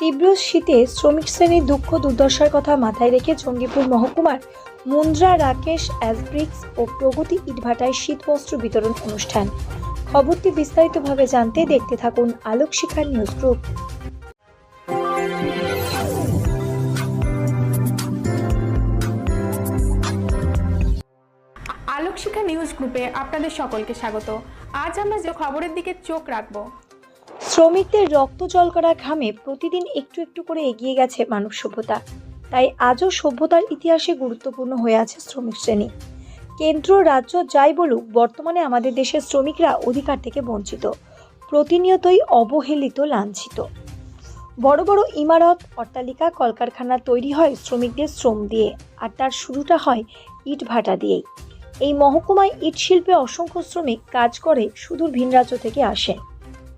তীব্র শীতে শ্রমিক শ্রেণির দুঃখ দুর্দশার কথা মাথায় রেখে জঙ্গিপুর মহকুমার মুন্দ্রা রাকেশ অ্যাসব্রিক্স ও প্রগতি ইটভাটায় শীতবস্ত্র বিতরণ অনুষ্ঠান। খবরটি বিস্তারিতভাবে জানতে দেখতে থাকুন আলোক শিখার নিউজ গ্রুপ। আলোকশিখা নিউজ গ্রুপে আপনাদের সকলকে স্বাগত। আজ আমরা যে খবরের দিকে চোখ রাখব শ্রমিকদের রক্ত জল করা ঘামে প্রতিদিন একটু একটু করে এগিয়ে গেছে মানব সভ্যতা। তাই আজও সভ্যতার ইতিহাসে গুরুত্বপূর্ণ হয়ে আছে শ্রমিক শ্রেণি। কেন্দ্র, রাজ্য যাই বলুক, বর্তমানে আমাদের দেশের শ্রমিকরা অধিকার থেকে বঞ্চিত, প্রতিনিয়তই অবহেলিত, লাঞ্ছিত। বড় বড় ইমারত, অট্টালিকা, কলকারখানা তৈরি হয় শ্রমিকদের শ্রম দিয়ে, আর তার শুরুটা হয় ইট ভাটা দিয়েই। এই মহকুমায় ইট শিল্পে অসংখ্য শ্রমিক কাজ করে সুদূর ভিন রাজ্য থেকে আসেন।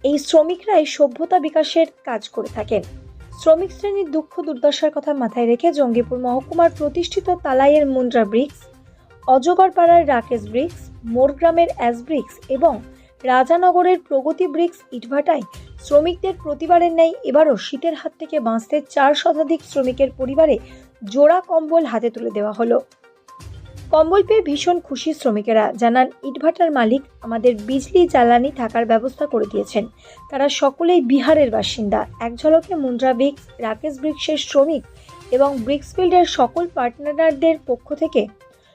এই শ্রমিকরাই সভ্যতা বিকাশের কাজ করে থাকেন। শ্রমিক শ্রেণির দুঃখ দুর্দশার কথা মাথায় রেখে জঙ্গিপুর মহকুমার প্রতিষ্ঠিত তালাইয়ের মুন্দ্রা ব্রিক্স, অজগরপাড়ার রাকেশ ব্রিক্স, মোরগ্রামের অ্যাস ব্রিক্স এবং রাজানগরের প্রগতি ব্রিক্স ইটভাটায় শ্রমিকদের প্রতিবারের ন্যায় এবারও শীতের হাত থেকে বাঁচতে চার শতাধিক শ্রমিকের পরিবারে জোড়া কম্বল হাতে তুলে দেওয়া হলো। কম্বল পেয়ে ভীষণ খুশি শ্রমিকেরা। জানান, ইটভাটার মালিক আমাদের বিজলি জ্বালানি থাকার ব্যবস্থা করে দিয়েছেন। তারা সকলেই বিহারের বাসিন্দা। এক ঝলকে মুন্দ্রা ব্রিক্স, রাকেশ ব্রিক্সের শ্রমিক এবং ব্রিক্সফিল্ডের সকল পার্টনারদের পক্ষ থেকে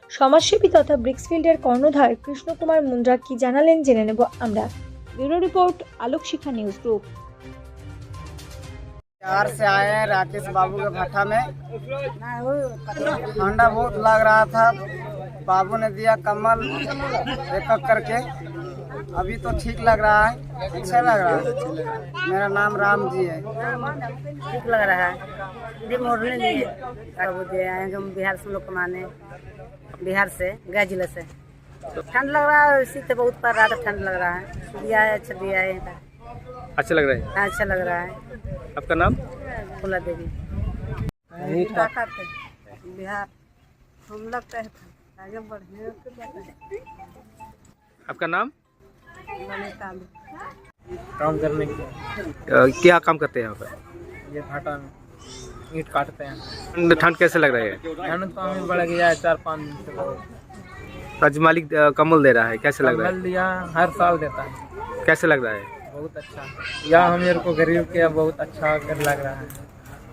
সমাজসেবী তথা ব্রিক্সফিল্ডের কর্ণধার কৃষ্ণকুমার মুন্দ্রা কি জানালেন জেনে নেব আমরা। Bureau report Alok Shikha news group. Bihar से आए हैं राकेश बाबू के भट्टा में। ठंडा बहुत लग रहा था। बाबू ने दिया कमल एक एक करके। अभी तो ठीक लग रहा है। अच्छा लग रहा है। मेरा नाम राम जी है। ठीक लग रहा है। जी मोड़ने लिए वो दिए आए हम बिहार से लोग कमाने बिहार से गया ज़िले से। ठंड लग रहा है इसी से बहुत पड़ रहा था ठंड लग रहा है। दिया है अच्छा दिया है। अच्छा लग रहा है। हाँ, अच्छा लग रहा है। आपका नाम? फूला देवी। बिहार। हम लोग आगे बढ़े आपका नाम? काम करने के क्या काम करते हैं यहाँ पर? ये भाटा में ईट काटते हैं। ठंड ठंड कैसे लग रहा है? ठंड तो हमें बढ़ गया है चार पाँच दिन से। आज मालिक कम्बल दे रहा है कैसे लग रहा है? दिया हर साल देता है। कैसे लग रहा है? बहुत अच्छा यह हम मेरे को गरीब के बहुत अच्छा कर लग रहा है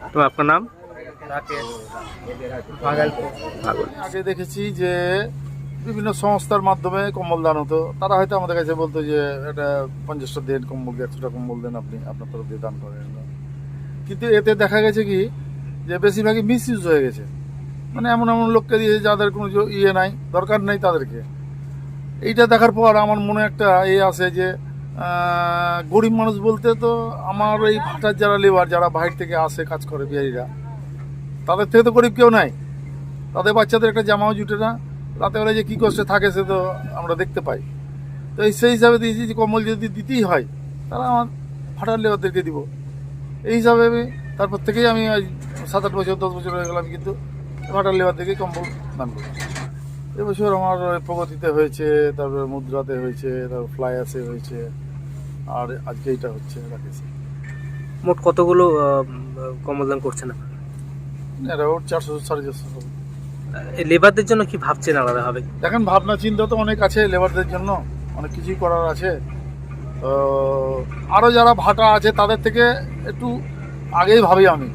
तो आपका नाम राकेश भागलपुर ভাগল আগে দেখেছি যে বিভিন্ন সংস্থার মাধ্যমে কম্বল দান হতো তারা হয়তো আমাদের কাছে বলতো যে এটা পঞ্চাশটা দেন কম্বল একশোটা কম্বল দেন আপনি আপনার তরফ দিয়ে দান করেন কিন্তু এতে দেখা গেছে কি যে বেশিরভাগই মিস ইউজ হয়ে গেছে মানে এমন এমন লোককে দিয়ে যাদের কোনো যে ইয়ে নাই দরকার নেই তাদেরকে এইটা দেখার পর আমার মনে একটা এ আছে যে আহ, গরিব মানুষ বলতে তো আমার এই ভাটার যারা লেবার যারা বাইরে থেকে আসে কাজ করে বিহারিরা, তাদের থেকে তো গরিব কেউ নাই। তাদের বাচ্চাদের একটা জামাও জুটে না। রাতে বেলা যে কী কষ্টে থাকে সে তো আমরা দেখতে পাই। তো এই সেই হিসাবে দিয়েছি যে কম্বল যদি দিতেই হয়, তাহলে আমার ভাটার লেবারদেরকে দিব। এই হিসাবে আমি, তারপর থেকেই আমি সাত আট বছর, দশ বছর হয়ে গেলাম কিন্তু ভাটার লেবারদেরকে কম্বল দান করি এবছর আমার প্রগতিতে হয়েছে তারপরে মুদ্রাতে হয়েছে তারপর ফ্লাইয়াসে হয়েছে আর আজকে এটা হচ্ছে রাকেশে। মোট কতগুলো আহ, কম্বল দান করছেন ওর চারশো সাড়ে চারশো। লেবারদের জন্য কি ভাবছেন আলাদাভাবে দেখেন ভাবনা চিন্তা তো অনেক আছে লেবারদের জন্য অনেক কিছুই করার আছে। আরও যারা ভাটা আছে তাদের থেকে একটু আগেই ভাবি আমি।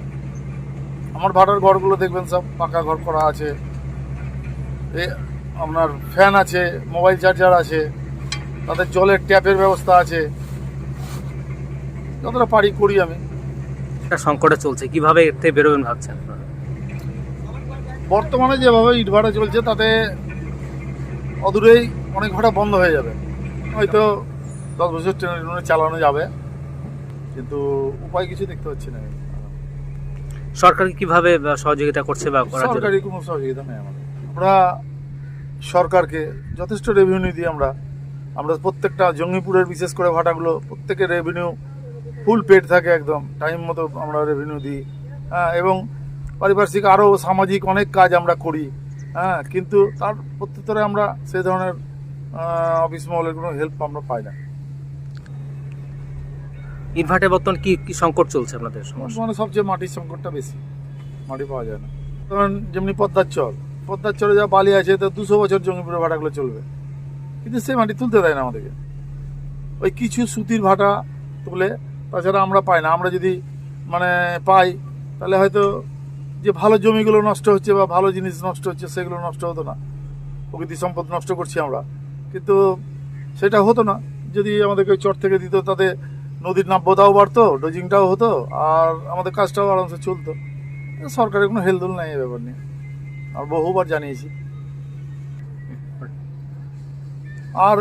আমার ভাটার ঘরগুলো দেখবেন সব পাকা ঘর করা আছে। আপনার ফ্যান আছে মোবাইল চার্জার আছে তাদের জলের ট্যাপের ব্যবস্থা আছে। যতটা পারি করি আমি। একটা সংকটে চলছে কীভাবে এর থেকে বেরোবেন ভাবছেন বর্তমানে যেভাবে ইট ভাড়া চলছে তাতে অদূরেই অনেক ভাড়া বন্ধ হয়ে যাবে। হয়তো দশ বছর ট্রেনে ট্রেনে চালানো যাবে কিন্তু উপায় কিছু দেখতে পাচ্ছি না। সরকার কীভাবে সহযোগিতা করছে বা সরকারি কোনো সহযোগিতা নেই আমাদের। আমরা সরকারকে যথেষ্ট রেভিনিউ দিই আমরা। আমরা প্রত্যেকটা জঙ্গিপুরের বিশেষ করে ভাটাগুলো প্রত্যেকের রেভিনিউ ফুল পেড থাকে একদম। টাইম মতো আমরা রেভিনিউ দিই। হ্যাঁ এবং পারিপার্শ্বিক আরও সামাজিক অনেক কাজ আমরা করি। হ্যাঁ কিন্তু তার প্রত্যুত্তরে আমরা সেই ধরনের অফিস মহলের কোনো হেল্প আমরা পাই না। ইনভার্টার বর্তমান কি কি সংকট চলছে আপনাদের? সমস্যা মানে সবচেয়ে মাটির সংকটটা বেশি। মাটি পাওয়া যায় না। কারণ যেমনি পদ্মার চর পদ্মার চরে যা বালি আছে, তো দুশো বছর জমি পুরো ভাটাগুলো চলবে। কিন্তু সেই মাটি তুলতে দেয় না আমাদেরকে। ওই কিছু সুতির ভাটা তুলে, তাছাড়া আমরা পাই না। আমরা যদি মানে পাই, তাহলে হয়তো যে ভালো জমিগুলো নষ্ট হচ্ছে বা ভালো জিনিস নষ্ট হচ্ছে, সেগুলো নষ্ট হতো না। প্রকৃতি সম্পদ নষ্ট করছি আমরা। কিন্তু সেটা হতো না। যদি আমাদেরকে চর থেকে দিত, তাতে নদীর নাব্যতাও বাড়তো ডোজিংটাও হতো, আর আমাদের কাজটাও আরামসে চলতো। সরকারের কোনো হেলদোল নাই এই ব্যাপার নিয়ে। আর বহুবার জানিয়েছি। আর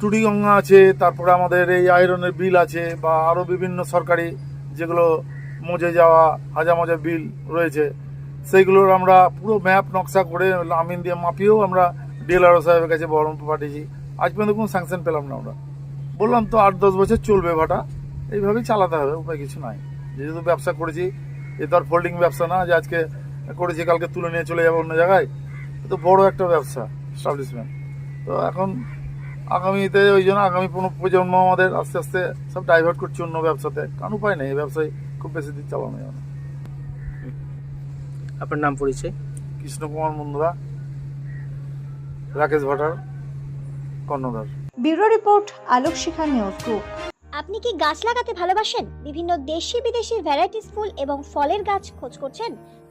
টুডিগঙ্গা আছে, তারপরে আমাদের এই আয়রনের বিল আছে, বা আরও বিভিন্ন সরকারি যেগুলো মজে যাওয়া হাজা মজা বিল রয়েছে, সেইগুলোর আমরা পুরো ম্যাপ নকশা করে আমিন দিয়ে মাপিয়েও আমরা ডিএলআরও সাহেবের কাছে বহরমপুর পাঠিয়েছি। আজ পর্যন্ত কোনো স্যাংশন পেলাম না আমরা। বললাম তো আট দশ বছর চলবে ভাটা, এইভাবেই চালাতে হবে, উপায় কিছু নাই। যেহেতু ব্যবসা করেছি, এ তো আর ফোল্ডিং ব্যবসা না, যে আজকে করেছি কালকে তুলে নিয়ে চলে যাব অন্য জায়গায় তো বড় একটা ব্যবসা এস্টাবলিশমেন্ট তো এখন আগামীতে ওই জন্য আগামী প্রজন্ম আমাদের আস্তে আস্তে সব ডাইভার্ট করছে অন্য ব্যবসাতে। কারণ উপায় নেই এই ব্যবসায় খুব বেশি দিন চালানো যাবে না। আপনার নাম পরিচয়? কৃষ্ণ কুমার মুন্দ্রা রাকেশ ভাটার কর্ণধার। Bureau report Alok Shikha news group আপনি কি গাছ লাগাতে ভালোবাসেন? বিভিন্ন দেশি বিদেশি ভ্যারাইটিস ফুল এবং ফলের গাছ খোঁজ করছেন?